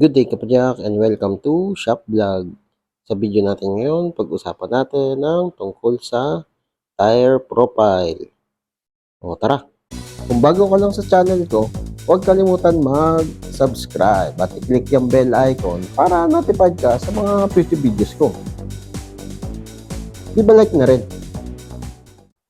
Good day kapadyak and welcome to Shop Vlog. Sa video natin ngayon, pag-usapan natin ng tungkol sa tire profile. O tara! Kung bago ka lang sa channel ko, huwag kalimutan mag-subscribe at i-click yung bell icon para notified ka sa mga future videos ko. Di ba like na rin?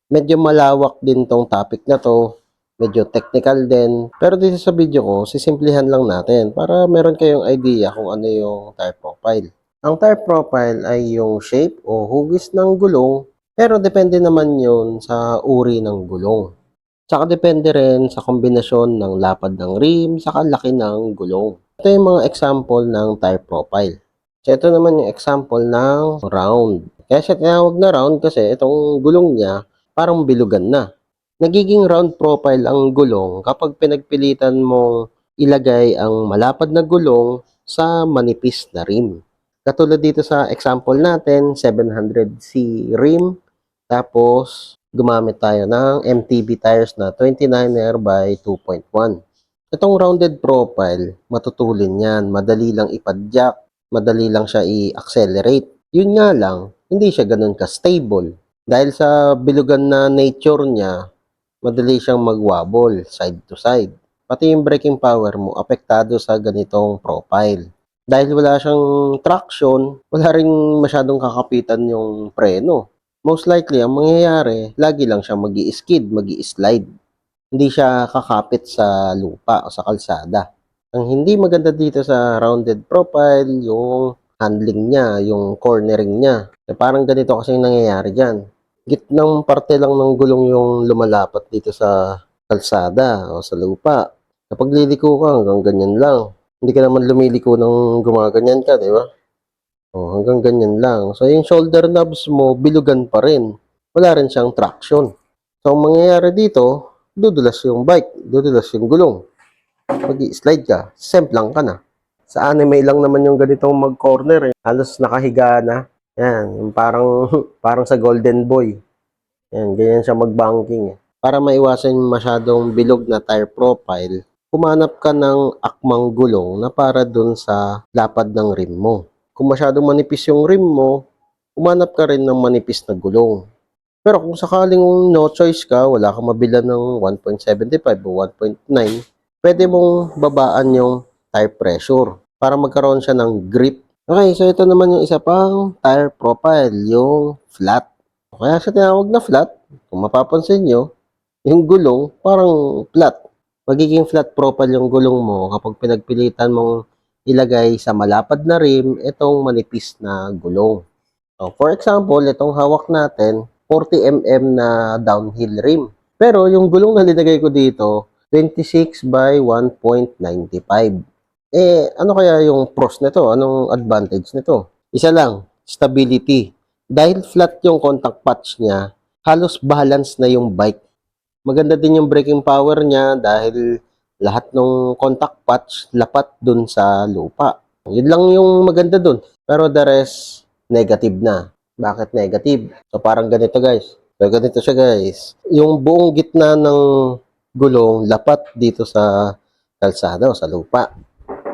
Medyo malawak din tong topic na to medyo technical din. Pero dito sa video ko, sisimplihan lang natin para meron kayong idea kung ano yung tire profile. Ang tire profile ay yung shape o hugis ng gulong, pero depende naman yun sa uri ng gulong. Tsaka depende rin sa kombinasyon ng lapad ng rim saka laki ng gulong. Ito yung mga example ng tire profile. So ito naman yung example ng round. Kaya siya tinawag na round kasi itong gulong niya parang bilugan na nagiging round profile ang gulong kapag pinagpilitan mong ilagay ang malapad na gulong sa manipis na rim. Katulad dito sa example natin, 700C rim, tapos gumamit tayo ng MTB tires na 29er by 2.1. Itong rounded profile, matutulin yan, madali lang ipadyak, madali lang siya i-accelerate. Yun nga lang, hindi siya ganun ka-stable. Dahil sa bilugan na nature niya, madali siyang magwabol side to side. Pati yung braking power mo apektado sa ganitong profile. Dahil wala siyang traction, wala rin masyadong kakapitan yung preno. Most likely, ang mangyayari, lagi lang siya mag skid mag slide Hindi siya kakapit sa lupa o sa kalsada. Ang hindi maganda dito sa rounded profile, yung handling niya, yung cornering niya. So, parang ganito kasi yung nangyayari dyan gitnang parte lang ng gulong yung lumalapat dito sa kalsada o sa lupa. Kapag liliko ka, hanggang ganyan lang. Hindi ka naman lumiliko ng gumaganyan ka, di ba? O, hanggang ganyan lang. So, yung shoulder knobs mo, bilugan pa rin. Wala rin siyang traction. So, ang mangyayari dito, dudulas yung bike, dudulas yung gulong. Pag slide ka, lang ka na. Sa anime lang naman yung ganitong mag-corner eh. Halos nakahiga na. Yan, parang, parang sa Golden Boy. Yan, ganyan siya mag-banking. Eh. Para maiwasan masyadong bilog na tire profile, kumanap ka ng akmang gulong na para dun sa lapad ng rim mo. Kung masyadong manipis yung rim mo, kumanap ka rin ng manipis na gulong. Pero kung sakaling no choice ka, wala kang mabila ng 1.75 o 1.9, pwede mong babaan yung tire pressure para magkaroon siya ng grip Okay, so ito naman yung isa pang tire profile, yung flat. Kaya siya tinawag na flat, kung mapapansin nyo, yung gulong parang flat. Magiging flat profile yung gulong mo kapag pinagpilitan mong ilagay sa malapad na rim itong manipis na gulong. So, for example, itong hawak natin, 40mm na downhill rim. Pero yung gulong na linagay ko dito, 26 by 1.95. Eh, ano kaya yung pros nito? Anong advantage nito? Isa lang, stability. Dahil flat yung contact patch niya, halos balance na yung bike. Maganda din yung braking power niya dahil lahat ng contact patch lapat dun sa lupa. Yun lang yung maganda dun. Pero the rest, negative na. Bakit negative? So parang ganito guys. So ganito siya guys. Yung buong gitna ng gulong lapat dito sa kalsada o sa lupa.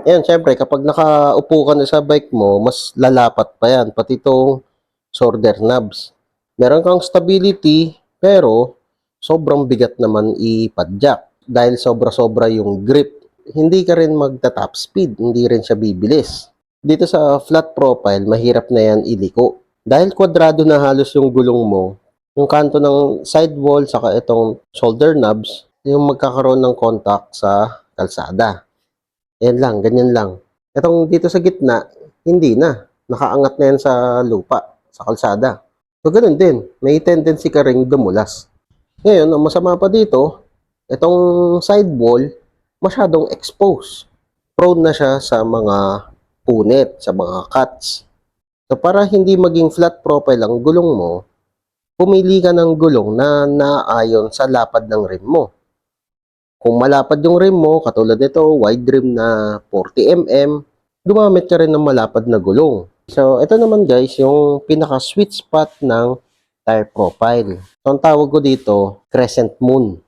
Ayan, syempre, kapag nakaupo ka na sa bike mo, mas lalapat pa yan. Pati itong shoulder knobs. Meron kang stability, pero sobrang bigat naman ipadyak. Dahil sobra-sobra yung grip, hindi ka rin magta-top speed, hindi rin siya bibilis. Dito sa flat profile, mahirap na yan iliko. Dahil kwadrado na halos yung gulong mo, yung kanto ng sidewall saka itong shoulder knobs, yung magkakaroon ng contact sa kalsada. Ayan lang, ganyan lang. Itong dito sa gitna, hindi na. Nakaangat na yan sa lupa, sa kalsada. So, ganun din. May tendency ka ring dumulas. Ngayon, ang masama pa dito, itong sidewall, masyadong exposed. Prone na siya sa mga punit, sa mga cuts. So, para hindi maging flat profile ang gulong mo, pumili ka ng gulong na naayon sa lapad ng rim mo. Kung malapad yung rim mo, katulad nito, wide rim na 40mm, gumamit ka rin ng malapad na gulong. So, ito naman guys, yung pinaka-sweet spot ng tire profile. So, ang tawag ko dito, crescent moon.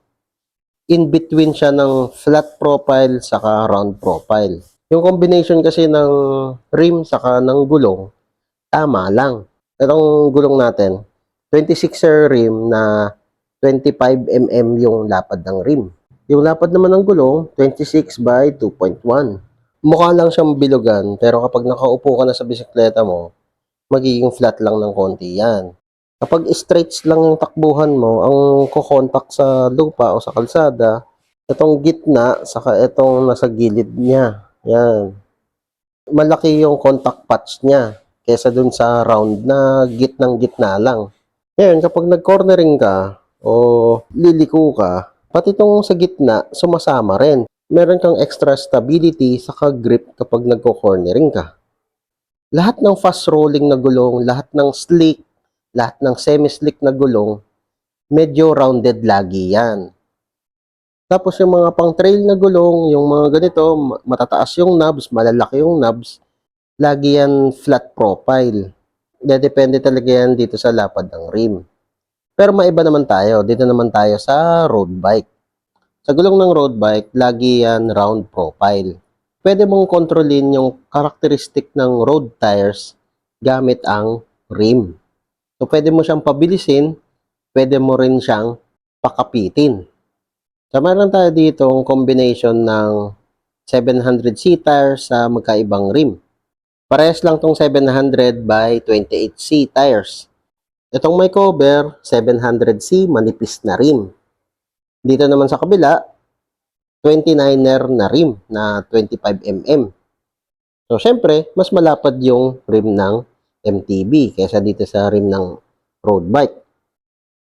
In between siya ng flat profile saka round profile. Yung combination kasi ng rim saka ng gulong, tama lang. Itong gulong natin, 26er rim na 25mm yung lapad ng rim. Yung lapad naman ng gulong, 26 by 2.1. Mukha lang siyang bilugan, pero kapag nakaupo ka na sa bisikleta mo, magiging flat lang ng konti yan. Kapag straight lang yung takbuhan mo, ang kukontak sa lupa o sa kalsada, itong gitna, saka itong nasa gilid niya. Yan. Malaki yung contact patch niya kesa dun sa round na gitnang gitna lang. Ngayon, kapag nag-cornering ka o liliko ka, pati itong sa gitna, sumasama rin. Meron kang extra stability sa grip kapag nagko-cornering ka. Lahat ng fast rolling na gulong, lahat ng slick, lahat ng semi-slick na gulong, medyo rounded lagi yan. Tapos yung mga pang trail na gulong, yung mga ganito, ma- matataas yung knobs, malalaki yung knobs, lagi yan flat profile. Depende talaga yan dito sa lapad ng rim. Pero maiba naman tayo. Dito naman tayo sa road bike. Sa gulong ng road bike, lagi yan round profile. Pwede mong kontrolin yung karakteristik ng road tires gamit ang rim. So, pwede mo siyang pabilisin, pwede mo rin siyang pakapitin. So, meron tayo dito ang combination ng 700C tires sa magkaibang rim. Parehas lang tong 700 by 28C tires. Itong may cover, 700C, manipis na rim. Dito naman sa kabila, 29er na rim na 25mm. So, syempre, mas malapad yung rim ng MTB kaysa dito sa rim ng road bike.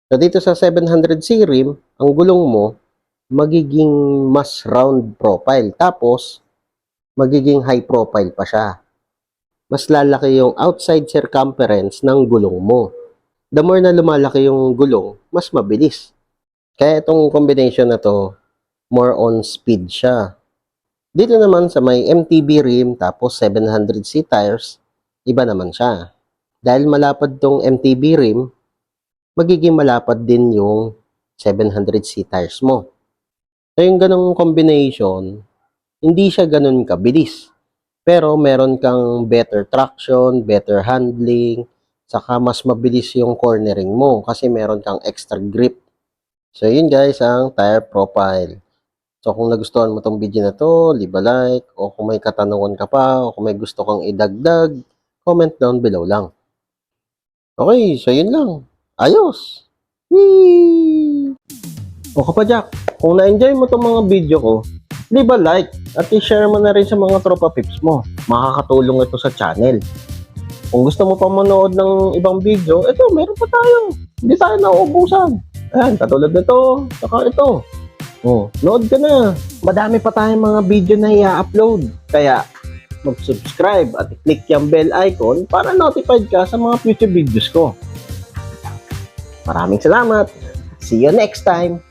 So, dito sa 700C rim, ang gulong mo, magiging mas round profile. Tapos, magiging high profile pa siya. Mas lalaki yung outside circumference ng gulong mo. The more na lumalaki yung gulong, mas mabilis. Kaya itong combination na to, more on speed siya. Dito naman sa may MTB rim tapos 700C tires, iba naman siya. Dahil malapad tong MTB rim, magiging malapad din yung 700C tires mo. So yung ganong combination, hindi siya ganun kabilis. Pero meron kang better traction, better handling, saka mas mabilis yung cornering mo kasi meron kang extra grip. So yun guys ang tire profile. So kung nagustuhan mo tong video na to, leave a like, o kung may katanungan ka pa, o kung may gusto kang idagdag, comment down below lang. Okay, so yun lang. Ayos! Whee! O kapadyak, kung na-enjoy mo tong mga video ko, leave a like at i-share mo na rin sa mga tropa pips mo. Makakatulong ito sa channel. Kung gusto mo pa manood ng ibang video, ito, meron pa tayo. Hindi tayo nauubusan. Ayan, katulad nito, saka ito. Oh, load ka na. Madami pa tayong mga video na i-upload. Kaya, mag-subscribe at i-click yung bell icon para notified ka sa mga future videos ko. Maraming salamat. See you next time.